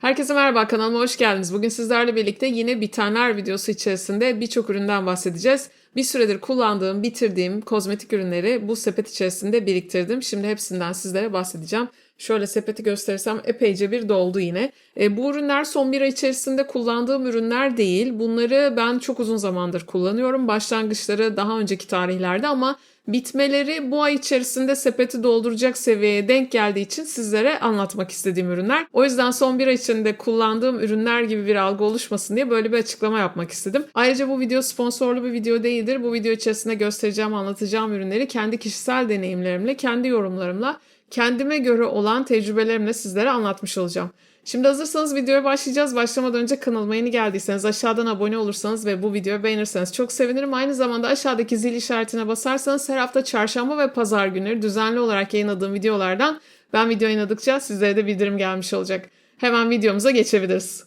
Herkese merhaba kanalıma hoş geldiniz. Bugün sizlerle birlikte yine bitenler videosu içerisinde birçok üründen bahsedeceğiz. Bir süredir kullandığım, bitirdiğim kozmetik ürünleri bu sepet içerisinde biriktirdim. Şimdi hepsinden sizlere bahsedeceğim. Şöyle sepeti gösterirsem epeyce bir doldu yine. E, bu ürünler son bir ay içerisinde kullandığım ürünler değil. Bunları ben çok uzun zamandır kullanıyorum. Başlangıçları daha önceki tarihlerde ama bitmeleri bu ay içerisinde sepeti dolduracak seviyeye denk geldiği için sizlere anlatmak istediğim ürünler. O yüzden son bir ay içinde kullandığım ürünler gibi bir algı oluşmasın diye böyle bir açıklama yapmak istedim. Ayrıca bu video sponsorlu bir video değildir. Bu video içerisinde göstereceğim, anlatacağım ürünleri kendi kişisel deneyimlerimle, kendi yorumlarımla, kendime göre olan tecrübelerimle sizlere anlatmış olacağım. Şimdi hazırsanız videoya başlayacağız. Başlamadan önce kanalıma yeni geldiyseniz aşağıdan abone olursanız ve bu videoyu beğenirseniz çok sevinirim. Aynı zamanda aşağıdaki zil işaretine basarsanız her hafta çarşamba ve pazar günleri düzenli olarak yayınladığım videolardan ben video yayınladıkça sizlere de bildirim gelmiş olacak. Hemen videomuza geçebiliriz.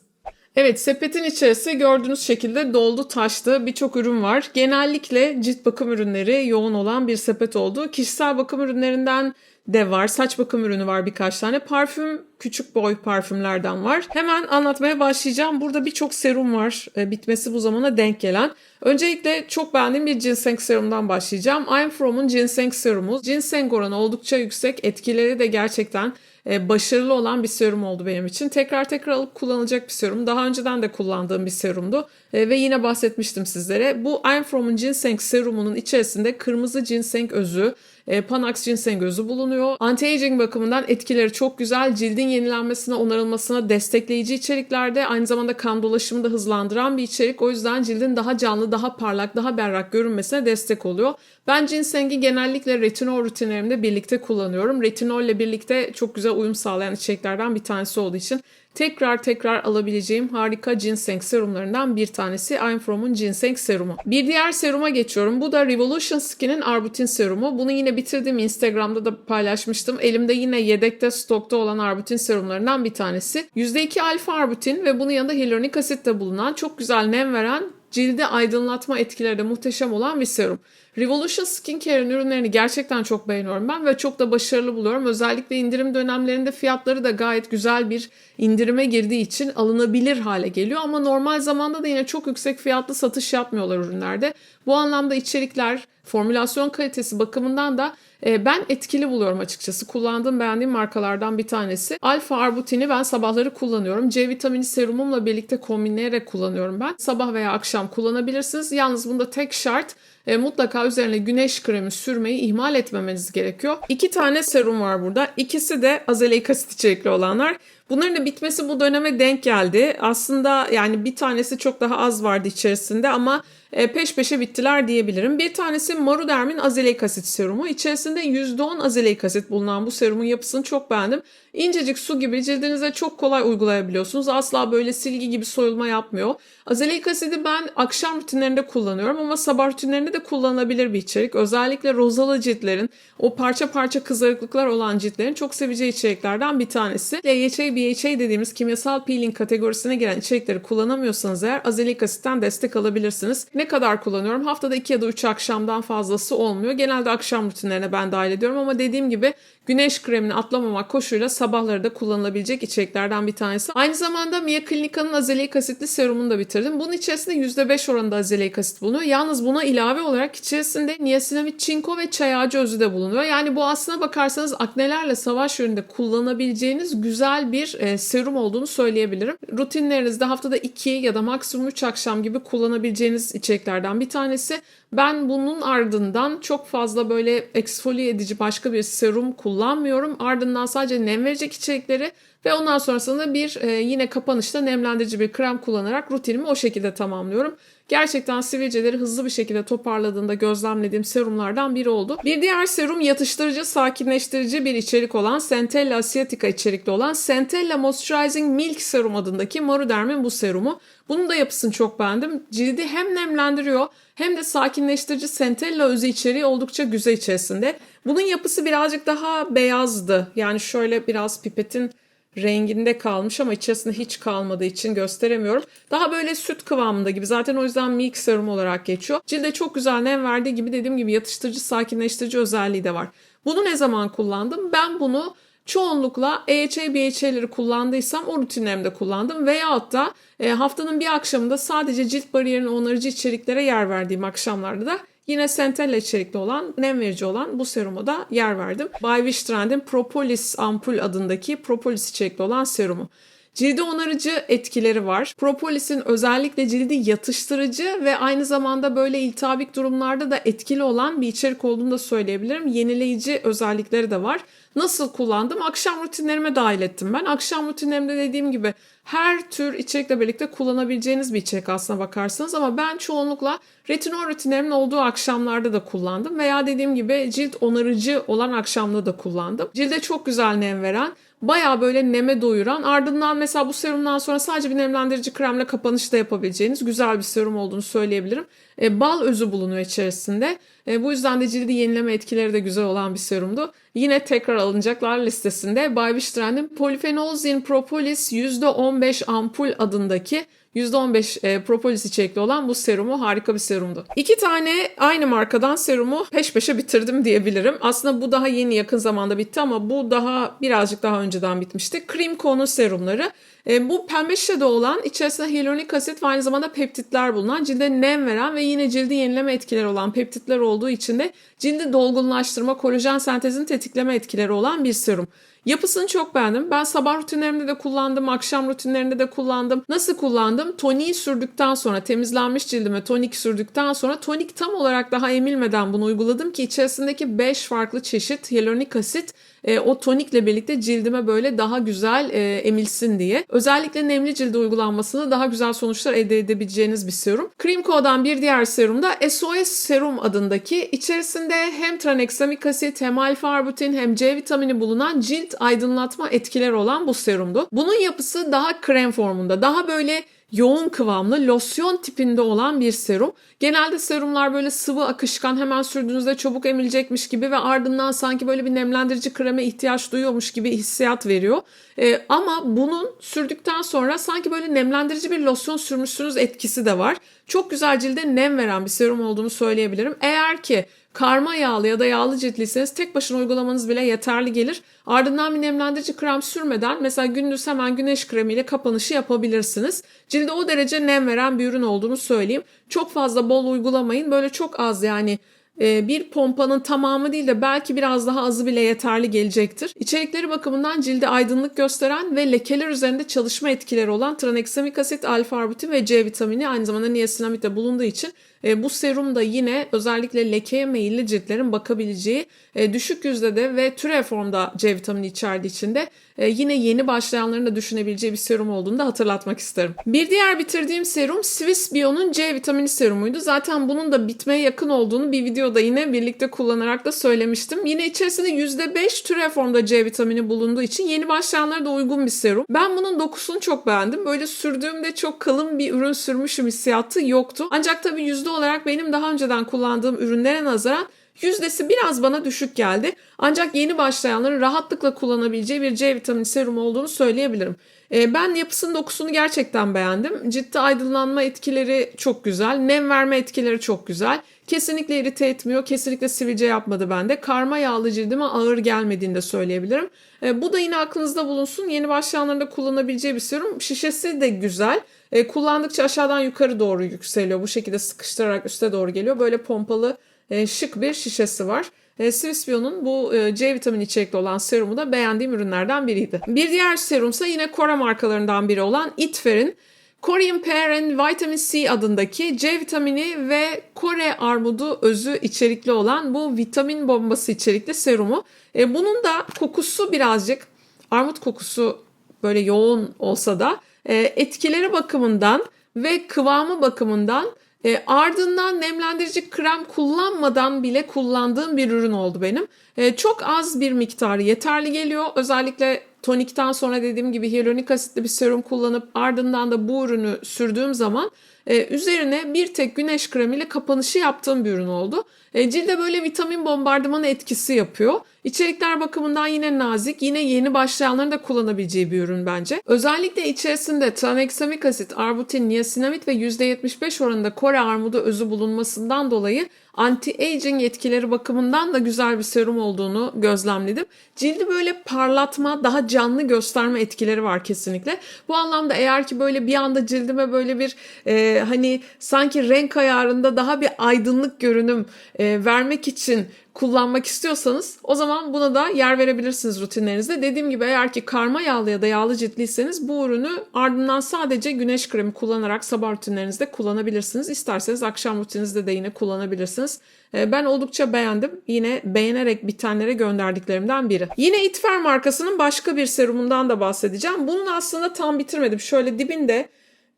Evet sepetin içerisi gördüğünüz şekilde doldu taştı birçok ürün var. Genellikle cilt bakım ürünleri yoğun olan bir sepet oldu. Kişisel bakım ürünlerinden de var. Saç bakım ürünü var birkaç tane. Parfüm küçük boy parfümlerden var. Hemen anlatmaya başlayacağım. Burada birçok serum var. E, bitmesi bu zamana denk gelen. Öncelikle çok beğendiğim bir ginseng serumdan başlayacağım. I'm From'un ginseng serumu. Ginseng oranı oldukça yüksek. Etkileri de gerçekten e, başarılı olan bir serum oldu benim için. Tekrar tekrar alıp kullanılacak bir serum. Daha önceden de kullandığım bir serumdu. E, ve yine bahsetmiştim sizlere. Bu I'm From'un ginseng serumunun içerisinde kırmızı ginseng özü, e, Panax ginseng özü bulunuyor. Anti-aging bakımından etkileri çok güzel. Cildin yenilenmesine, onarılmasına destekleyici içeriklerde aynı zamanda kan dolaşımını da hızlandıran bir içerik. O yüzden cildin daha canlı, daha parlak, daha berrak görünmesine destek oluyor. Ben ginsengi genellikle retinol rutinlerimde birlikte kullanıyorum. Retinolle birlikte çok güzel uyum sağlayan içeriklerden bir tanesi olduğu için tekrar tekrar alabileceğim harika ginseng serumlarından bir tanesi I'm From'un ginseng serumu. Bir diğer seruma geçiyorum. Bu da Revolution Skin'in Arbutin serumu. Bunu yine bitirdim. Instagram'da da paylaşmıştım. Elimde yine yedekte stokta olan Arbutin serumlarından bir tanesi. %2 alfa arbutin ve bunun yanında hyaluronik asit de bulunan çok güzel nem veren cilde aydınlatma etkileri de muhteşem olan bir serum. Revolution Skincare'ın ürünlerini gerçekten çok beğeniyorum ben ve çok da başarılı buluyorum. Özellikle indirim dönemlerinde fiyatları da gayet güzel bir indirime girdiği için alınabilir hale geliyor. Ama normal zamanda da yine çok yüksek fiyatlı satış yapmıyorlar ürünlerde. Bu anlamda içerikler, formülasyon kalitesi bakımından da ben etkili buluyorum açıkçası. Kullandığım beğendiğim markalardan bir tanesi. Alfa Arbutini ben sabahları kullanıyorum. C vitamini serumumla birlikte kombinleyerek kullanıyorum ben. Sabah veya akşam kullanabilirsiniz. Yalnız bunda tek şart e, mutlaka üzerine güneş kremi sürmeyi ihmal etmemeniz gerekiyor. İki tane serum var burada. İkisi de azelik asit içerikli olanlar. Bunların da bitmesi bu döneme denk geldi. Aslında yani bir tanesi çok daha az vardı içerisinde ama peş peşe bittiler diyebilirim. Bir tanesi Maruderm'in azelik asit serumu. İçerisinde %10 azelik asit bulunan bu serumun yapısını çok beğendim. İncecik su gibi cildinize çok kolay uygulayabiliyorsunuz. Asla böyle silgi gibi soyulma yapmıyor. Azelik asidi ben akşam rutinlerinde kullanıyorum ama sabah rutinlerinde de kullanılabilir bir içerik. Özellikle rozalı ciltlerin, o parça parça kızarıklıklar olan ciltlerin çok seveceği içeriklerden bir tanesi. LHA, BHA dediğimiz kimyasal peeling kategorisine giren içerikleri kullanamıyorsanız eğer azelik asitten destek alabilirsiniz. Ne kadar kullanıyorum? Haftada 2 ya da 3 akşamdan fazlası olmuyor. Genelde akşam rutinlerine ben dahil ediyorum ama dediğim gibi güneş kremini atlamamak koşuyla sabahları da kullanılabilecek içeriklerden bir tanesi. Aynı zamanda Mia Clinica'nın azelik asitli serumunu da bitirdim. Bunun içerisinde %5 oranında azelik asit bulunuyor. Yalnız buna ilave olarak içerisinde niasinamid, çinko ve çay ağacı özü de bulunuyor. Yani bu aslına bakarsanız aknelerle savaş yönünde kullanabileceğiniz güzel bir e, serum olduğunu söyleyebilirim. Rutinlerinizde haftada 2 ya da maksimum 3 akşam gibi kullanabileceğiniz içeriklerden bir tanesi. Ben bunun ardından çok fazla böyle eksfoliye edici başka bir serum kullanmıyorum. Ardından sadece nem verecek içerikleri ve ondan sonrasında bir e, yine kapanışta nemlendirici bir krem kullanarak rutinimi o şekilde tamamlıyorum. Gerçekten sivilceleri hızlı bir şekilde toparladığında gözlemlediğim serumlardan biri oldu. Bir diğer serum yatıştırıcı, sakinleştirici bir içerik olan Centella asiatica içerikli olan Centella Moisturizing Milk Serum adındaki Maruderm'in bu serumu. Bunun da yapısını çok beğendim. Cildi hem nemlendiriyor hem de sakinleştirici Centella özü içeriği oldukça güzel içerisinde. Bunun yapısı birazcık daha beyazdı. Yani şöyle biraz pipetin renginde kalmış ama içerisinde hiç kalmadığı için gösteremiyorum. Daha böyle süt kıvamında gibi. Zaten o yüzden milk serum olarak geçiyor. Cilde çok güzel nem verdiği gibi dediğim gibi yatıştırıcı, sakinleştirici özelliği de var. Bunu ne zaman kullandım? Ben bunu çoğunlukla EHA, BHA'leri kullandıysam o rutinlerimde kullandım. Veyahut da e, haftanın bir akşamında sadece cilt bariyerinin onarıcı içeriklere yer verdiğim akşamlarda da Yine Centella içerikli olan, nem verici olan bu serumu da yer verdim. By Wishtrend'in Propolis ampul adındaki propolis içerikli olan serumu. Cildi onarıcı etkileri var. Propolis'in özellikle cildi yatıştırıcı ve aynı zamanda böyle iltihabik durumlarda da etkili olan bir içerik olduğunu da söyleyebilirim. Yenileyici özellikleri de var. Nasıl kullandım? Akşam rutinlerime dahil ettim ben. Akşam rutinlerimde dediğim gibi her tür içerikle birlikte kullanabileceğiniz bir içerik aslına bakarsanız ama ben çoğunlukla retinol rutinlerimin olduğu akşamlarda da kullandım veya dediğim gibi cilt onarıcı olan akşamda da kullandım. Cilde çok güzel nem veren, Baya böyle neme doyuran ardından mesela bu serumdan sonra sadece bir nemlendirici kremle kapanış da yapabileceğiniz güzel bir serum olduğunu söyleyebilirim. E, bal özü bulunuyor içerisinde. E, bu yüzden de cildi yenileme etkileri de güzel olan bir serumdu. Yine tekrar alınacaklar listesinde Bay Wishtrend'in Polyphenol Zin Propolis %15 ampul adındaki %15 e, propolis içerikli olan bu serumu harika bir serumdu. İki tane aynı markadan serumu peş peşe bitirdim diyebilirim. Aslında bu daha yeni yakın zamanda bitti ama bu daha birazcık daha önceden bitmişti. Cream Co'nun serumları. E, bu pembe şişede olan içerisinde hyaluronik asit ve aynı zamanda peptitler bulunan cilde nem veren ve yine cildi yenileme etkileri olan peptitler olduğu için de cildi dolgunlaştırma, kolajen sentezini tetikleme etkileri olan bir serum. Yapısını çok beğendim. Ben sabah rutinlerimde de kullandım, akşam rutinlerinde de kullandım. Nasıl kullandım? Toniği sürdükten sonra, temizlenmiş cildime tonik sürdükten sonra tonik tam olarak daha emilmeden bunu uyguladım ki içerisindeki 5 farklı çeşit hyaluronik asit e, o tonikle birlikte cildime böyle daha güzel e, emilsin diye. Özellikle nemli cilde uygulanmasında daha güzel sonuçlar elde edebileceğiniz bir serum. Creamco'dan bir diğer serum da SOS Serum adındaki içerisinde hem tranexamik asit hem alfa arbutin hem C vitamini bulunan cilt aydınlatma etkileri olan bu serumdu. Bunun yapısı daha krem formunda. Daha böyle yoğun kıvamlı losyon tipinde olan bir serum. Genelde serumlar böyle sıvı akışkan hemen sürdüğünüzde çabuk emilecekmiş gibi ve ardından sanki böyle bir nemlendirici kreme ihtiyaç duyuyormuş gibi hissiyat veriyor. Ee, ama bunun sürdükten sonra sanki böyle nemlendirici bir losyon sürmüşsünüz etkisi de var. Çok güzel cilde nem veren bir serum olduğunu söyleyebilirim. Eğer ki karma yağlı ya da yağlı ciltliyseniz tek başına uygulamanız bile yeterli gelir. Ardından bir nemlendirici krem sürmeden mesela gündüz hemen güneş kremiyle kapanışı yapabilirsiniz. Cilde o derece nem veren bir ürün olduğunu söyleyeyim. Çok fazla bol uygulamayın. Böyle çok az yani e, bir pompanın tamamı değil de belki biraz daha azı bile yeterli gelecektir. İçerikleri bakımından cilde aydınlık gösteren ve lekeler üzerinde çalışma etkileri olan tranexamik asit, alfa arbutin ve C vitamini aynı zamanda niasinamid bulunduğu için e, bu serum da yine özellikle lekeye meyilli ciltlerin bakabileceği e, düşük yüzdede ve türev formda C vitamini içerdiği için de e, yine yeni başlayanların da düşünebileceği bir serum olduğunu da hatırlatmak isterim. Bir diğer bitirdiğim serum Swiss Bio'nun C vitamini serumuydu. Zaten bunun da bitmeye yakın olduğunu bir videoda yine birlikte kullanarak da söylemiştim. Yine içerisinde %5 türev formda C vitamini bulunduğu için yeni başlayanlara da uygun bir serum. Ben bunun dokusunu çok beğendim. Böyle sürdüğümde çok kalın bir ürün sürmüşüm hissiyatı yoktu. Ancak tabii yüzde olarak benim daha önceden kullandığım ürünlere nazaran Yüzdesi biraz bana düşük geldi. Ancak yeni başlayanların rahatlıkla kullanabileceği bir C vitamini serum olduğunu söyleyebilirim. Ee, ben yapısının dokusunu gerçekten beğendim. Ciddi aydınlanma etkileri çok güzel. Nem verme etkileri çok güzel. Kesinlikle irite etmiyor. Kesinlikle sivilce yapmadı bende. Karma yağlı cildime ağır gelmediğini de söyleyebilirim. Ee, bu da yine aklınızda bulunsun. Yeni başlayanların da kullanabileceği bir serum. Şişesi de güzel. Ee, kullandıkça aşağıdan yukarı doğru yükseliyor. Bu şekilde sıkıştırarak üste doğru geliyor. Böyle pompalı e, şık bir şişesi var. E, Swissbio'nun bu e, C vitamini içerikli olan serumu da beğendiğim ürünlerden biriydi. Bir diğer serumsa yine Kore markalarından biri olan Itfer'in Korean Pear and Vitamin C adındaki C vitamini ve Kore armudu özü içerikli olan bu vitamin bombası içerikli serumu. E, bunun da kokusu birazcık armut kokusu böyle yoğun olsa da e, etkileri bakımından ve kıvamı bakımından e, ardından nemlendirici krem kullanmadan bile kullandığım bir ürün oldu benim. E, çok az bir miktarı yeterli geliyor. Özellikle tonikten sonra dediğim gibi hyaluronik asitli bir serum kullanıp ardından da bu ürünü sürdüğüm zaman e, üzerine bir tek güneş kremiyle kapanışı yaptığım bir ürün oldu. E, cilde böyle vitamin bombardımanı etkisi yapıyor. İçerikler bakımından yine nazik, yine yeni başlayanların da kullanabileceği bir ürün bence. Özellikle içerisinde tranexamik asit, arbutin, niasinamid ve %75 oranında Kore armudu özü bulunmasından dolayı anti-aging etkileri bakımından da güzel bir serum olduğunu gözlemledim. Cildi böyle parlatma, daha canlı gösterme etkileri var kesinlikle. Bu anlamda eğer ki böyle bir anda cildime böyle bir e, hani sanki renk ayarında daha bir aydınlık görünüm e, vermek için kullanmak istiyorsanız o zaman buna da yer verebilirsiniz rutinlerinizde. Dediğim gibi eğer ki karma yağlı ya da yağlı ciltliyseniz bu ürünü ardından sadece güneş kremi kullanarak sabah rutinlerinizde kullanabilirsiniz. İsterseniz akşam rutininizde de yine kullanabilirsiniz. Ee, Ben oldukça beğendim. Yine beğenerek bitenlere gönderdiklerimden biri. Yine Itfer markasının başka bir serumundan da bahsedeceğim. Bunun aslında tam bitirmedim. Şöyle dibinde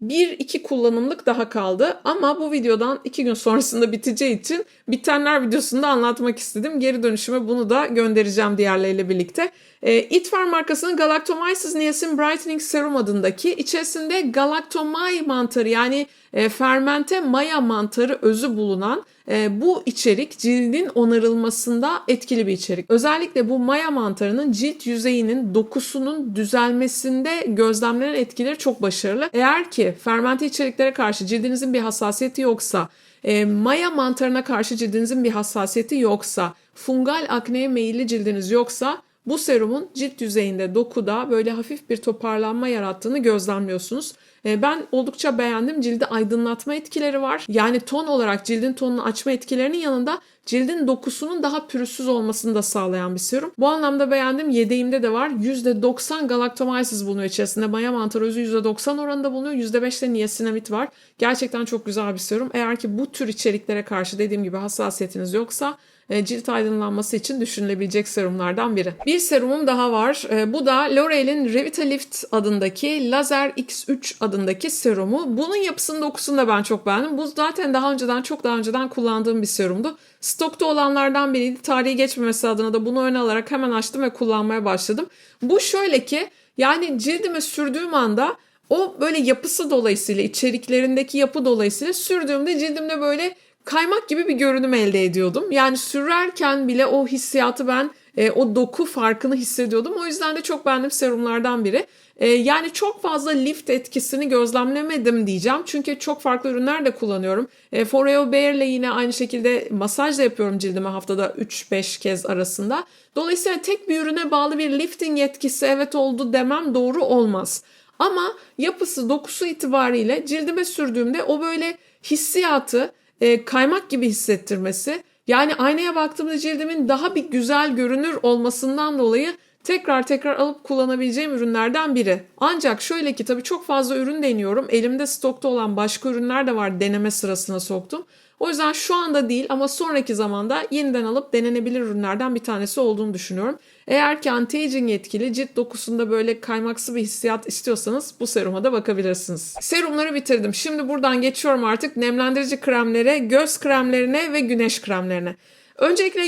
bir iki kullanımlık daha kaldı ama bu videodan iki gün sonrasında biteceği için bitenler videosunda anlatmak istedim. Geri dönüşüme bunu da göndereceğim diğerleriyle birlikte. E, Itfer markasının Galactomyces Niacin Brightening Serum adındaki içerisinde galactomay mantarı yani e, fermente maya mantarı özü bulunan e, bu içerik cildin onarılmasında etkili bir içerik. Özellikle bu maya mantarının cilt yüzeyinin dokusunun düzelmesinde gözlemlenen etkileri çok başarılı. Eğer ki fermente içeriklere karşı cildinizin bir hassasiyeti yoksa, e, maya mantarına karşı cildinizin bir hassasiyeti yoksa, fungal akneye meyilli cildiniz yoksa bu serumun cilt yüzeyinde dokuda böyle hafif bir toparlanma yarattığını gözlemliyorsunuz. E, Ben oldukça beğendim. Cildi aydınlatma etkileri var. Yani ton olarak cildin tonunu açma etkilerinin yanında cildin dokusunun daha pürüzsüz olmasını da sağlayan bir serum. Bu anlamda beğendim. Yedeğimde de var. %90 galactomyces bulunuyor içerisinde. Maya mantarı özü %90 oranında bulunuyor. %5 de niacinamid var. Gerçekten çok güzel bir serum. Eğer ki bu tür içeriklere karşı dediğim gibi hassasiyetiniz yoksa cilt aydınlanması için düşünülebilecek serumlardan biri. Bir serumum daha var. E, Bu da L'Oreal'in Revitalift adındaki Laser X3 adındaki serumu. Bunun yapısını dokusunu da ben çok beğendim. Bu zaten daha önceden çok daha önceden kullandığım bir serumdu. Stokta olanlardan biriydi. Tarihi geçmemesi adına da bunu öne alarak hemen açtım ve kullanmaya başladım. Bu şöyle ki yani cildime sürdüğüm anda o böyle yapısı dolayısıyla içeriklerindeki yapı dolayısıyla sürdüğümde cildimde böyle kaymak gibi bir görünüm elde ediyordum. Yani sürerken bile o hissiyatı ben e, o doku farkını hissediyordum. O yüzden de çok beğendiğim serumlardan biri. E, yani çok fazla lift etkisini gözlemlemedim diyeceğim. Çünkü çok farklı ürünler de kullanıyorum. E, Foreo Bear ile yine aynı şekilde masaj da yapıyorum cildime haftada 3-5 kez arasında. Dolayısıyla tek bir ürüne bağlı bir lifting etkisi evet oldu demem doğru olmaz. Ama yapısı, dokusu itibariyle cildime sürdüğümde o böyle hissiyatı e, kaymak gibi hissettirmesi yani aynaya baktığımda cildimin daha bir güzel görünür olmasından dolayı tekrar tekrar alıp kullanabileceğim ürünlerden biri. Ancak şöyle ki tabii çok fazla ürün deniyorum. Elimde stokta olan başka ürünler de var deneme sırasına soktum. O yüzden şu anda değil ama sonraki zamanda yeniden alıp denenebilir ürünlerden bir tanesi olduğunu düşünüyorum. Eğer ki anti-aging etkili cilt dokusunda böyle kaymaksı bir hissiyat istiyorsanız bu seruma da bakabilirsiniz. Serumları bitirdim. Şimdi buradan geçiyorum artık nemlendirici kremlere, göz kremlerine ve güneş kremlerine. Öncelikle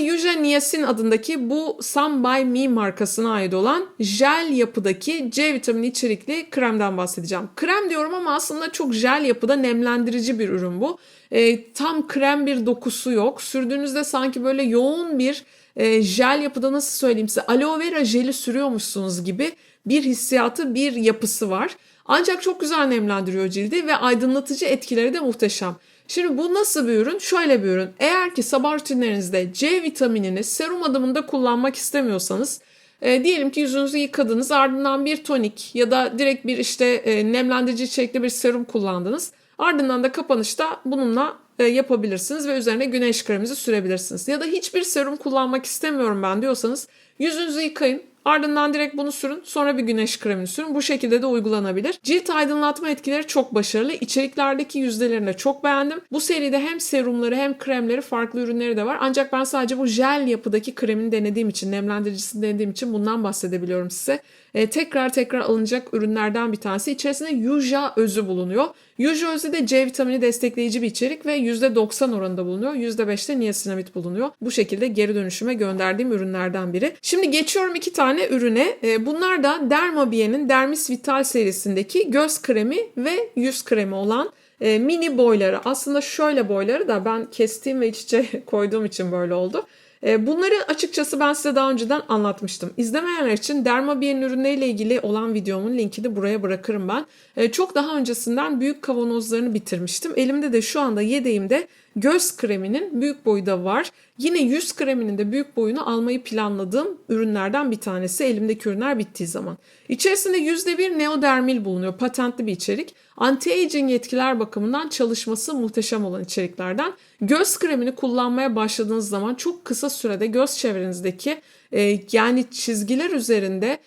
Niacin adındaki bu Sun by Me markasına ait olan jel yapıdaki C vitamini içerikli kremden bahsedeceğim. Krem diyorum ama aslında çok jel yapıda nemlendirici bir ürün bu. E, tam krem bir dokusu yok. Sürdüğünüzde sanki böyle yoğun bir e, jel yapıda nasıl söyleyeyim size aloe vera jeli sürüyormuşsunuz gibi bir hissiyatı bir yapısı var. Ancak çok güzel nemlendiriyor cildi ve aydınlatıcı etkileri de muhteşem. Şimdi bu nasıl bir ürün? Şöyle bir ürün. Eğer ki sabah rutinlerinizde C vitaminini serum adımında kullanmak istemiyorsanız e, diyelim ki yüzünüzü yıkadınız ardından bir tonik ya da direkt bir işte e, nemlendirici içerikli bir serum kullandınız. Ardından da kapanışta bununla yapabilirsiniz ve üzerine güneş kreminizi sürebilirsiniz. Ya da hiçbir serum kullanmak istemiyorum ben diyorsanız yüzünüzü yıkayın. Ardından direkt bunu sürün. Sonra bir güneş kremini sürün. Bu şekilde de uygulanabilir. Cilt aydınlatma etkileri çok başarılı. İçeriklerdeki yüzdelerini de çok beğendim. Bu seride hem serumları hem kremleri farklı ürünleri de var. Ancak ben sadece bu jel yapıdaki kremini denediğim için, nemlendiricisini denediğim için bundan bahsedebiliyorum size. E, tekrar tekrar alınacak ürünlerden bir tanesi. İçerisinde Yuja özü bulunuyor. Yuja özü de C vitamini destekleyici bir içerik ve %90 oranında bulunuyor. %5 de niacinamid bulunuyor. Bu şekilde geri dönüşüme gönderdiğim ürünlerden biri. Şimdi geçiyorum iki tane ürüne. E, bunlar da Dermabier'in Dermis Vital serisindeki göz kremi ve yüz kremi olan e, mini boyları. Aslında şöyle boyları da ben kestiğim ve iç içe koyduğum için böyle oldu. E, Bunları açıkçası ben size daha önceden anlatmıştım. İzlemeyenler için Dermabier'in ürünleriyle ilgili olan videomun linkini buraya bırakırım ben. E, Çok daha öncesinden büyük kavanozlarını bitirmiştim. Elimde de şu anda yedeğimde göz kreminin büyük boyu da var. Yine yüz kreminin de büyük boyunu almayı planladığım ürünlerden bir tanesi elimdeki ürünler bittiği zaman. İçerisinde %1 neodermil bulunuyor. Patentli bir içerik. Anti-aging etkiler bakımından çalışması muhteşem olan içeriklerden. Göz kremini kullanmaya başladığınız zaman çok kısa sürede göz çevrenizdeki e, yani çizgiler üzerinde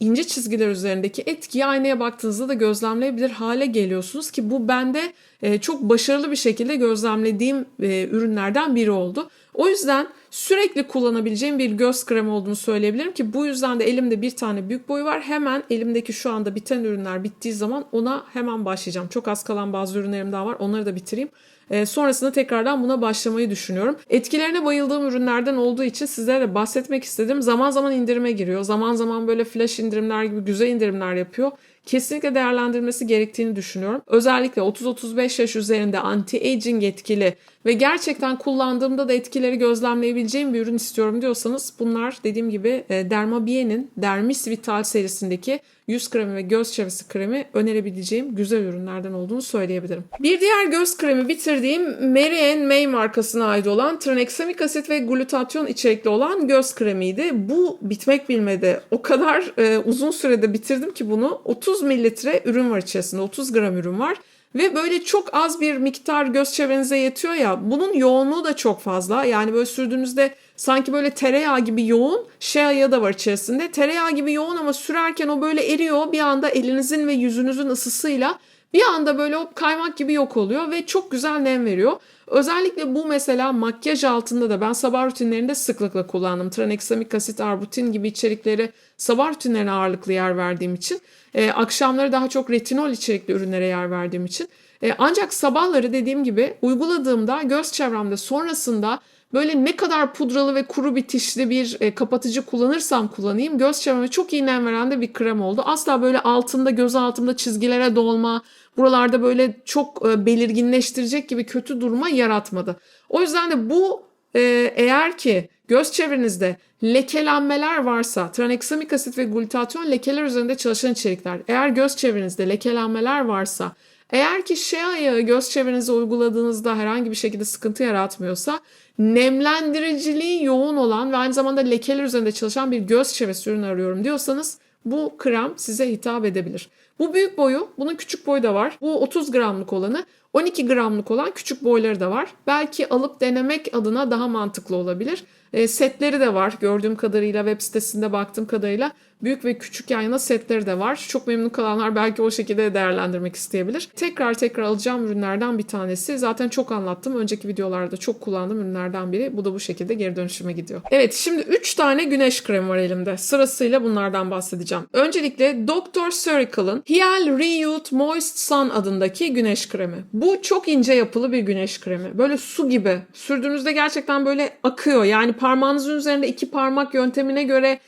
ince çizgiler üzerindeki etkiyi aynaya baktığınızda da gözlemleyebilir hale geliyorsunuz ki bu bende çok başarılı bir şekilde gözlemlediğim e, ürünlerden biri oldu. O yüzden sürekli kullanabileceğim bir göz kremi olduğunu söyleyebilirim ki bu yüzden de elimde bir tane büyük boyu var. Hemen elimdeki şu anda biten ürünler bittiği zaman ona hemen başlayacağım. Çok az kalan bazı ürünlerim daha var. Onları da bitireyim. E, sonrasında tekrardan buna başlamayı düşünüyorum. Etkilerine bayıldığım ürünlerden olduğu için sizlere de bahsetmek istedim. Zaman zaman indirime giriyor. Zaman zaman böyle flash indirimler gibi güzel indirimler yapıyor. Kesinlikle değerlendirmesi gerektiğini düşünüyorum. Özellikle 30-35 yaş üzerinde anti-aging etkili ve gerçekten kullandığımda da etkileri gözlemleyebileceğim bir ürün istiyorum diyorsanız bunlar dediğim gibi e, Dermabier'in Dermis Vital serisindeki yüz kremi ve göz çevresi kremi önerebileceğim güzel ürünlerden olduğunu söyleyebilirim. Bir diğer göz kremi bitirdiğim Mary May markasına ait olan tranexamik asit ve glutatyon içerikli olan göz kremiydi. Bu bitmek bilmedi. O kadar e, uzun sürede bitirdim ki bunu. 30 mililitre ürün var içerisinde. 30 gram ürün var. Ve böyle çok az bir miktar göz çevrenize yetiyor ya bunun yoğunluğu da çok fazla. Yani böyle sürdüğünüzde sanki böyle tereyağı gibi yoğun shea yağı da var içerisinde. Tereyağı gibi yoğun ama sürerken o böyle eriyor bir anda elinizin ve yüzünüzün ısısıyla bir anda böyle o kaymak gibi yok oluyor ve çok güzel nem veriyor. Özellikle bu mesela makyaj altında da ben sabah rutinlerinde sıklıkla kullandım. Tranexamik asit, arbutin gibi içerikleri sabah rutinlerine ağırlıklı yer verdiğim için. E, akşamları daha çok retinol içerikli ürünlere yer verdiğim için. E, ancak sabahları dediğim gibi uyguladığımda göz çevremde sonrasında böyle ne kadar pudralı ve kuru bitişli bir e, kapatıcı kullanırsam kullanayım göz çevreme çok iyi nem veren de bir krem oldu. Asla böyle altında göz altımda çizgilere dolma, buralarda böyle çok e, belirginleştirecek gibi kötü durma yaratmadı. O yüzden de bu e, eğer ki göz çevrenizde lekelenmeler varsa, tranexamik asit ve glutatyon lekeler üzerinde çalışan içerikler. Eğer göz çevrenizde lekelenmeler varsa, eğer ki shea yağı göz çevrenize uyguladığınızda herhangi bir şekilde sıkıntı yaratmıyorsa, nemlendiriciliği yoğun olan ve aynı zamanda lekeler üzerinde çalışan bir göz çevresi ürünü arıyorum diyorsanız bu krem size hitap edebilir. Bu büyük boyu, bunun küçük boyu da var. Bu 30 gramlık olanı, 12 gramlık olan küçük boyları da var. Belki alıp denemek adına daha mantıklı olabilir. E, setleri de var gördüğüm kadarıyla web sitesinde baktığım kadarıyla büyük ve küçük yan yana setleri de var. Çok memnun kalanlar belki o şekilde değerlendirmek isteyebilir. Tekrar tekrar alacağım ürünlerden bir tanesi. Zaten çok anlattım. Önceki videolarda çok kullandığım ürünlerden biri. Bu da bu şekilde geri dönüşüme gidiyor. Evet şimdi 3 tane güneş kremi var elimde. Sırasıyla bunlardan bahsedeceğim. Öncelikle Dr. Circle'ın Hyal Renewed Moist Sun adındaki güneş kremi. Bu çok ince yapılı bir güneş kremi. Böyle su gibi. Sürdüğünüzde gerçekten böyle akıyor. Yani parmağınızın üzerinde iki parmak yöntemine göre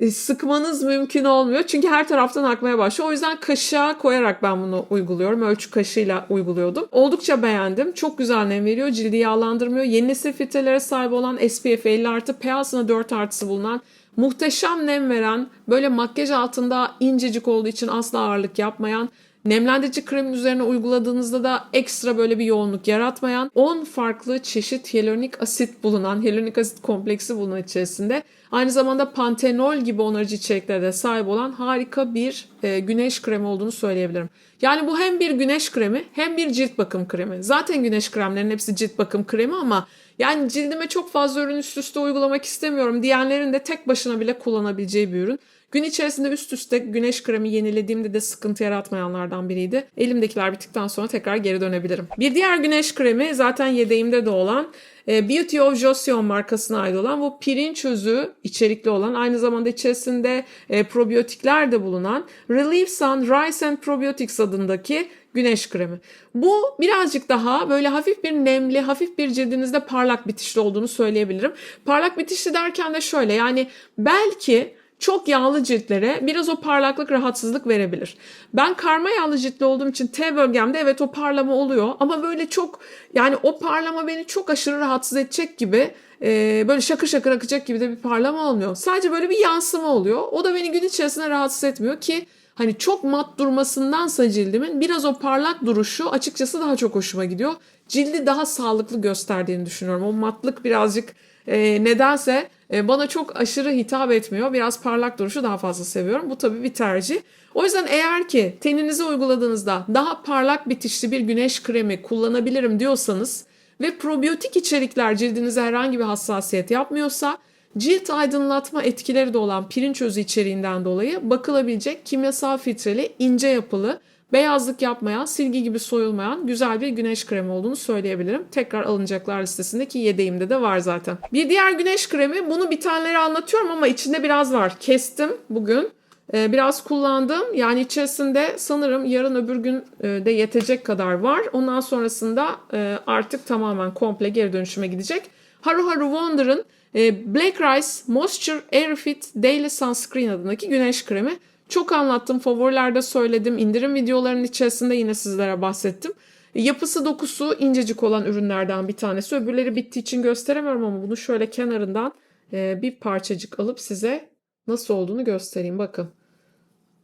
e, sıkmanız mümkün olmuyor. Çünkü her taraftan akmaya başlıyor. O yüzden kaşığa koyarak ben bunu uyguluyorum. Ölçü kaşığıyla uyguluyordum. Oldukça beğendim. Çok güzel nem veriyor. Cildi yağlandırmıyor. Yeni nesil filtrelere sahip olan SPF 50 artı pH'sına 4 artısı bulunan muhteşem nem veren böyle makyaj altında incecik olduğu için asla ağırlık yapmayan Nemlendirici kremin üzerine uyguladığınızda da ekstra böyle bir yoğunluk yaratmayan 10 farklı çeşit hyaluronik asit bulunan, hyaluronik asit kompleksi bulunan içerisinde aynı zamanda pantenol gibi onarıcı içeriklere de sahip olan harika bir e, güneş kremi olduğunu söyleyebilirim. Yani bu hem bir güneş kremi hem bir cilt bakım kremi. Zaten güneş kremlerin hepsi cilt bakım kremi ama yani cildime çok fazla ürün üst üste uygulamak istemiyorum diyenlerin de tek başına bile kullanabileceği bir ürün. Gün içerisinde üst üste güneş kremi yenilediğimde de sıkıntı yaratmayanlardan biriydi. Elimdekiler bittikten sonra tekrar geri dönebilirim. Bir diğer güneş kremi zaten yedeğimde de olan e, Beauty of Joseon markasına ait olan bu pirinç özü içerikli olan aynı zamanda içerisinde e, probiyotikler de bulunan Relief Sun Rice and Probiotics adındaki güneş kremi. Bu birazcık daha böyle hafif bir nemli, hafif bir cildinizde parlak bitişli olduğunu söyleyebilirim. Parlak bitişli derken de şöyle yani belki çok yağlı ciltlere biraz o parlaklık rahatsızlık verebilir. Ben karma yağlı ciltli olduğum için T bölgemde evet o parlama oluyor ama böyle çok yani o parlama beni çok aşırı rahatsız edecek gibi e, böyle şakır şakır akacak gibi de bir parlama olmuyor. Sadece böyle bir yansıma oluyor. O da beni gün içerisinde rahatsız etmiyor ki hani çok mat durmasındansa cildimin biraz o parlak duruşu açıkçası daha çok hoşuma gidiyor. Cildi daha sağlıklı gösterdiğini düşünüyorum. O matlık birazcık e, nedense bana çok aşırı hitap etmiyor. Biraz parlak duruşu daha fazla seviyorum. Bu tabii bir tercih. O yüzden eğer ki teninize uyguladığınızda daha parlak bitişli bir güneş kremi kullanabilirim diyorsanız ve probiyotik içerikler cildinize herhangi bir hassasiyet yapmıyorsa cilt aydınlatma etkileri de olan pirinç özü içeriğinden dolayı bakılabilecek kimyasal filtreli, ince yapılı, beyazlık yapmayan, silgi gibi soyulmayan güzel bir güneş kremi olduğunu söyleyebilirim. Tekrar alınacaklar listesindeki yedeğimde de var zaten. Bir diğer güneş kremi bunu bir taneleri anlatıyorum ama içinde biraz var. Kestim bugün. Ee, biraz kullandım. Yani içerisinde sanırım yarın öbür gün e, de yetecek kadar var. Ondan sonrasında e, artık tamamen komple geri dönüşüme gidecek. Haru Haru Wonder'ın e, Black Rice Moisture Air Fit Daily Sunscreen adındaki güneş kremi. Çok anlattım, favorilerde söyledim. İndirim videolarının içerisinde yine sizlere bahsettim. Yapısı dokusu incecik olan ürünlerden bir tanesi. Öbürleri bittiği için gösteremiyorum ama bunu şöyle kenarından e, bir parçacık alıp size nasıl olduğunu göstereyim. Bakın.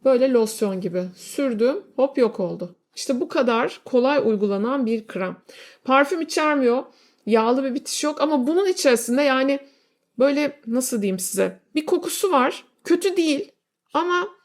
Böyle losyon gibi. Sürdüm, hop yok oldu. İşte bu kadar kolay uygulanan bir krem. Parfüm içermiyor. Yağlı bir bitiş yok ama bunun içerisinde yani böyle nasıl diyeyim size bir kokusu var. Kötü değil ama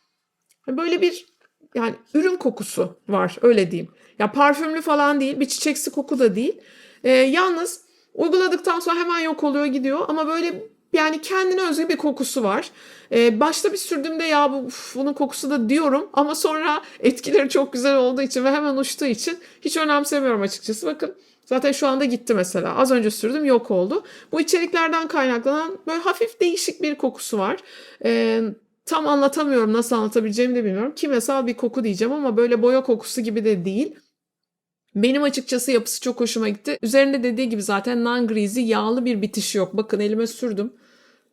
böyle bir yani ürün kokusu var öyle diyeyim. Ya parfümlü falan değil bir çiçeksi koku da değil. Ee, yalnız uyguladıktan sonra hemen yok oluyor gidiyor ama böyle yani kendine özgü bir kokusu var. Ee, başta bir sürdüğümde ya bu uf, bunun kokusu da diyorum ama sonra etkileri çok güzel olduğu için ve hemen uçtuğu için hiç önemsemiyorum açıkçası. Bakın Zaten şu anda gitti mesela. Az önce sürdüm yok oldu. Bu içeriklerden kaynaklanan böyle hafif değişik bir kokusu var. Ee, tam anlatamıyorum nasıl anlatabileceğimi de bilmiyorum. Kimyasal bir koku diyeceğim ama böyle boya kokusu gibi de değil. Benim açıkçası yapısı çok hoşuma gitti. Üzerinde dediği gibi zaten non-greasy yağlı bir bitiş yok. Bakın elime sürdüm.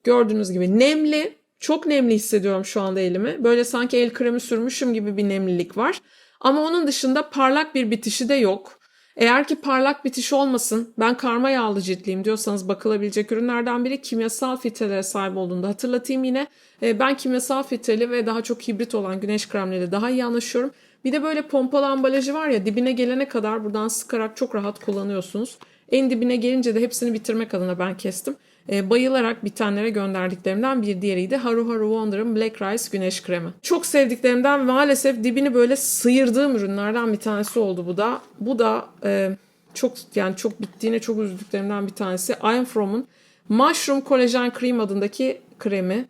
Gördüğünüz gibi nemli. Çok nemli hissediyorum şu anda elimi. Böyle sanki el kremi sürmüşüm gibi bir nemlilik var. Ama onun dışında parlak bir bitişi de yok. Eğer ki parlak bitiş olmasın, ben karma yağlı ciltliyim diyorsanız bakılabilecek ürünlerden biri kimyasal filtrelere sahip olduğunda hatırlatayım yine. E, ben kimyasal filtreli ve daha çok hibrit olan güneş kremleriyle daha iyi anlaşıyorum. Bir de böyle pompalı ambalajı var ya dibine gelene kadar buradan sıkarak çok rahat kullanıyorsunuz. En dibine gelince de hepsini bitirmek adına ben kestim. E, bayılarak bitenlere gönderdiklerimden bir diğeriydi. Haru Haru Wonder'ın Black Rice güneş kremi. Çok sevdiklerimden maalesef dibini böyle sıyırdığım ürünlerden bir tanesi oldu bu da. Bu da e, çok yani çok bittiğine çok üzüldüklerimden bir tanesi. I Am From'un Mushroom Collagen Cream adındaki kremi.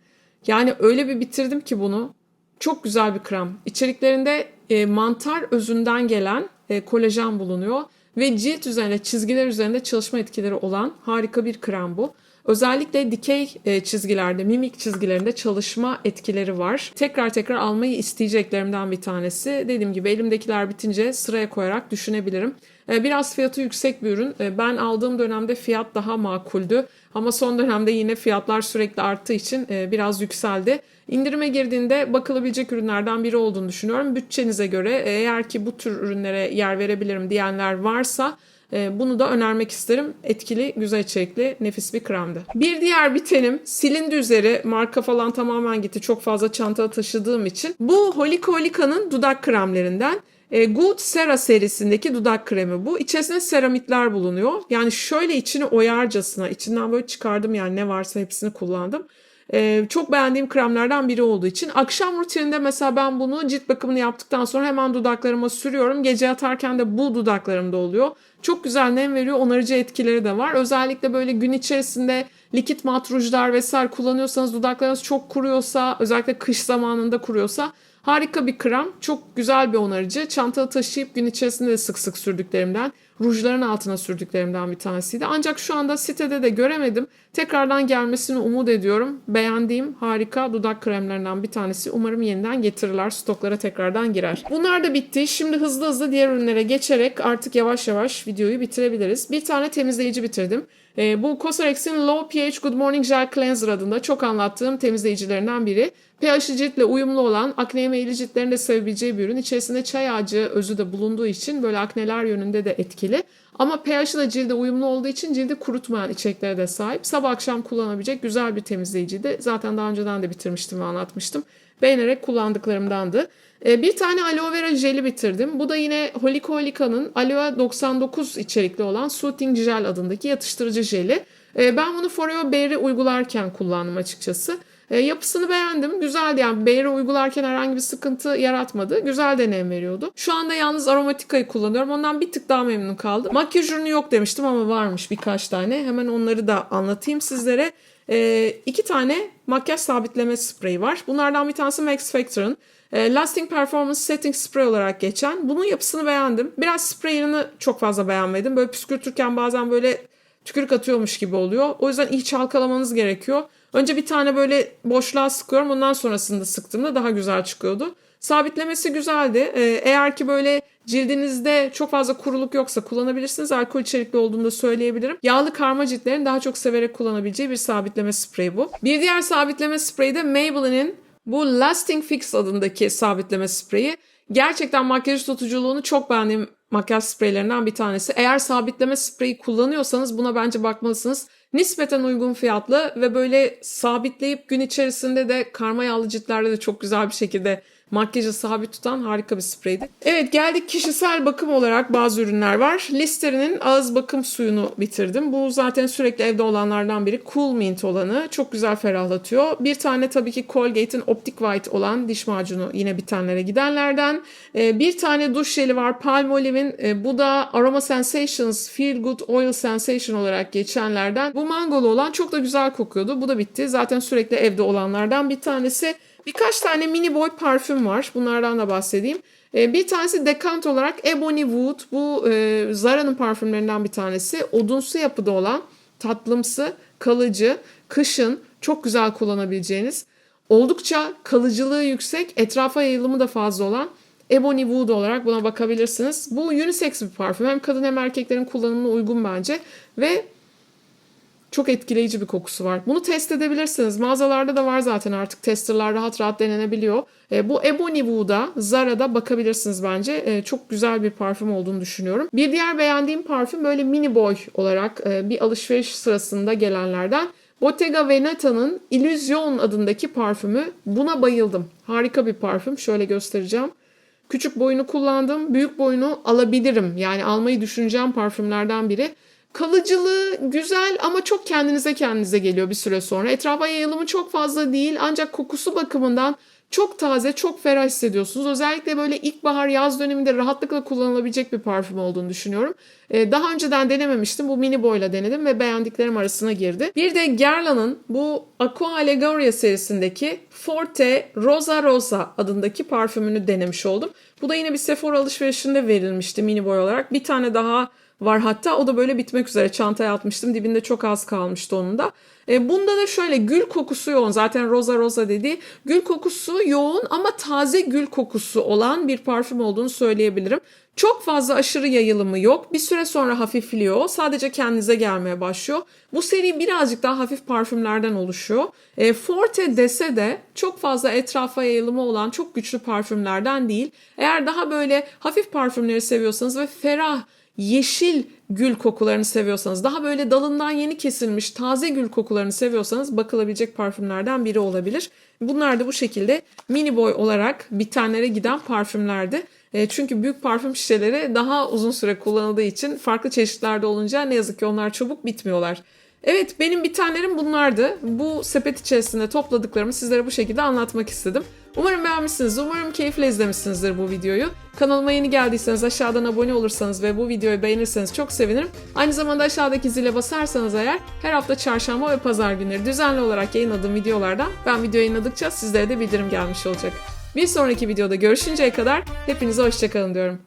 Yani öyle bir bitirdim ki bunu. Çok güzel bir krem. İçeriklerinde e, mantar özünden gelen e, kolajen bulunuyor ve cilt üzerinde çizgiler üzerinde çalışma etkileri olan harika bir krem bu. Özellikle dikey e, çizgilerde, mimik çizgilerinde çalışma etkileri var. Tekrar tekrar almayı isteyeceklerimden bir tanesi. Dediğim gibi elimdekiler bitince sıraya koyarak düşünebilirim. E, biraz fiyatı yüksek bir ürün. E, ben aldığım dönemde fiyat daha makuldü. Ama son dönemde yine fiyatlar sürekli arttığı için biraz yükseldi. İndirime girdiğinde bakılabilecek ürünlerden biri olduğunu düşünüyorum. Bütçenize göre eğer ki bu tür ürünlere yer verebilirim diyenler varsa bunu da önermek isterim. Etkili, güzel içerikli, nefis bir kremdi. Bir diğer bitenim silindi üzeri. Marka falan tamamen gitti. Çok fazla çanta taşıdığım için. Bu Holika Holika'nın dudak kremlerinden. E, Good Sera serisindeki dudak kremi bu. İçerisinde seramitler bulunuyor. Yani şöyle içini oyarcasına, içinden böyle çıkardım yani ne varsa hepsini kullandım. Ee, çok beğendiğim kremlerden biri olduğu için. Akşam rutininde mesela ben bunu cilt bakımını yaptıktan sonra hemen dudaklarıma sürüyorum. Gece yatarken de bu dudaklarımda oluyor. Çok güzel nem veriyor. Onarıcı etkileri de var. Özellikle böyle gün içerisinde likit mat rujlar vesaire kullanıyorsanız dudaklarınız çok kuruyorsa özellikle kış zamanında kuruyorsa harika bir krem. Çok güzel bir onarıcı. Çantada taşıyıp gün içerisinde de sık sık sürdüklerimden rujların altına sürdüklerimden bir tanesiydi. Ancak şu anda sitede de göremedim. Tekrardan gelmesini umut ediyorum. Beğendiğim harika dudak kremlerinden bir tanesi. Umarım yeniden getirirler. Stoklara tekrardan girer. Bunlar da bitti. Şimdi hızlı hızlı diğer ürünlere geçerek artık yavaş yavaş videoyu bitirebiliriz. Bir tane temizleyici bitirdim. E, bu Cosrx'in Low pH Good Morning Gel Cleanser adında çok anlattığım temizleyicilerinden biri. pH ciltle uyumlu olan akneye meyilli ciltlerin de sevebileceği bir ürün. İçerisinde çay ağacı özü de bulunduğu için böyle akneler yönünde de etkili. Ama pH'i da cilde uyumlu olduğu için cildi kurutmayan içeriklere de sahip. Sabah akşam kullanabilecek güzel bir temizleyiciydi. Zaten daha önceden de bitirmiştim ve anlatmıştım. Beğenerek kullandıklarımdandı. Ee, Bir tane aloe vera jeli bitirdim. Bu da yine Holico Holica'nın aloe 99 içerikli olan Soothing Gel adındaki yatıştırıcı jeli. Ee, Ben bunu Foreo Berry uygularken kullandım açıkçası. E, yapısını beğendim. Güzeldi yani Berry uygularken herhangi bir sıkıntı yaratmadı. Güzel deneyim veriyordu. Şu anda yalnız Aromatica'yı kullanıyorum. Ondan bir tık daha memnun kaldım. Makyaj ürünü yok demiştim ama varmış birkaç tane. Hemen onları da anlatayım sizlere. E, iki tane makyaj sabitleme spreyi var. Bunlardan bir tanesi Max Factor'ın. E, Lasting Performance Setting Spray olarak geçen. Bunun yapısını beğendim. Biraz spreyini çok fazla beğenmedim. Böyle püskürtürken bazen böyle tükürük atıyormuş gibi oluyor. O yüzden iyi çalkalamanız gerekiyor. Önce bir tane böyle boşluğa sıkıyorum. Ondan sonrasında sıktığımda daha güzel çıkıyordu. Sabitlemesi güzeldi. Ee, eğer ki böyle cildinizde çok fazla kuruluk yoksa kullanabilirsiniz. Alkol içerikli olduğunu da söyleyebilirim. Yağlı karma ciltlerin daha çok severek kullanabileceği bir sabitleme spreyi bu. Bir diğer sabitleme spreyi de Maybelline'in bu Lasting Fix adındaki sabitleme spreyi. Gerçekten makyaj tutuculuğunu çok beğendiğim makyaj spreylerinden bir tanesi. Eğer sabitleme spreyi kullanıyorsanız buna bence bakmalısınız. Nispeten uygun fiyatlı ve böyle sabitleyip gün içerisinde de karma yağlı ciltlerde de çok güzel bir şekilde makyajı sabit tutan harika bir spreydi. Evet geldik kişisel bakım olarak bazı ürünler var. Listerine'in ağız bakım suyunu bitirdim. Bu zaten sürekli evde olanlardan biri. Cool Mint olanı. Çok güzel ferahlatıyor. Bir tane tabii ki Colgate'in Optic White olan diş macunu yine bitenlere gidenlerden. Ee, bir tane duş jeli var Palmolive'in. Ee, bu da Aroma Sensations Feel Good Oil Sensation olarak geçenlerden. Bu mangolu olan çok da güzel kokuyordu. Bu da bitti. Zaten sürekli evde olanlardan bir tanesi. Birkaç tane mini boy parfüm var. Bunlardan da bahsedeyim. Ee, bir tanesi Decant olarak Ebony Wood. Bu e, Zara'nın parfümlerinden bir tanesi. Odunsu yapıda olan tatlımsı, kalıcı, kışın çok güzel kullanabileceğiniz, oldukça kalıcılığı yüksek, etrafa yayılımı da fazla olan Ebony Wood olarak buna bakabilirsiniz. Bu unisex bir parfüm. Hem kadın hem erkeklerin kullanımına uygun bence. Ve çok etkileyici bir kokusu var. Bunu test edebilirsiniz. Mağazalarda da var zaten artık. Testerlar rahat rahat denenebiliyor. E, bu Ebony Wood'a, Zara'da bakabilirsiniz bence. E, çok güzel bir parfüm olduğunu düşünüyorum. Bir diğer beğendiğim parfüm böyle mini boy olarak e, bir alışveriş sırasında gelenlerden. Bottega Veneta'nın Illusion adındaki parfümü. Buna bayıldım. Harika bir parfüm. Şöyle göstereceğim. Küçük boyunu kullandım. Büyük boyunu alabilirim. Yani almayı düşüneceğim parfümlerden biri. Kalıcılığı güzel ama çok kendinize kendinize geliyor bir süre sonra. Etrafa yayılımı çok fazla değil ancak kokusu bakımından çok taze, çok ferah hissediyorsunuz. Özellikle böyle ilkbahar, yaz döneminde rahatlıkla kullanılabilecek bir parfüm olduğunu düşünüyorum. Ee, daha önceden denememiştim. Bu mini boyla denedim ve beğendiklerim arasına girdi. Bir de Guerlain'ın bu Aqua Allegoria serisindeki Forte Rosa Rosa adındaki parfümünü denemiş oldum. Bu da yine bir Sephora alışverişinde verilmişti mini boy olarak. Bir tane daha var hatta o da böyle bitmek üzere çantaya atmıştım. Dibinde çok az kalmıştı onun da. E, bunda da şöyle gül kokusu yoğun. Zaten roza roza dediği gül kokusu yoğun ama taze gül kokusu olan bir parfüm olduğunu söyleyebilirim. Çok fazla aşırı yayılımı yok. Bir süre sonra hafifliyor. Sadece kendinize gelmeye başlıyor. Bu seri birazcık daha hafif parfümlerden oluşuyor. E, Forte dese de çok fazla etrafa yayılımı olan çok güçlü parfümlerden değil. Eğer daha böyle hafif parfümleri seviyorsanız ve ferah yeşil gül kokularını seviyorsanız, daha böyle dalından yeni kesilmiş taze gül kokularını seviyorsanız bakılabilecek parfümlerden biri olabilir. Bunlar da bu şekilde mini boy olarak bitenlere giden parfümlerdi. E, çünkü büyük parfüm şişeleri daha uzun süre kullanıldığı için farklı çeşitlerde olunca ne yazık ki onlar çabuk bitmiyorlar. Evet benim bitenlerim bunlardı. Bu sepet içerisinde topladıklarımı sizlere bu şekilde anlatmak istedim. Umarım beğenmişsiniz. Umarım keyifle izlemişsinizdir bu videoyu. Kanalıma yeni geldiyseniz aşağıdan abone olursanız ve bu videoyu beğenirseniz çok sevinirim. Aynı zamanda aşağıdaki zile basarsanız eğer her hafta çarşamba ve pazar günleri düzenli olarak yayınladığım videolardan ben video yayınladıkça sizlere de bildirim gelmiş olacak. Bir sonraki videoda görüşünceye kadar hepinize hoşçakalın diyorum.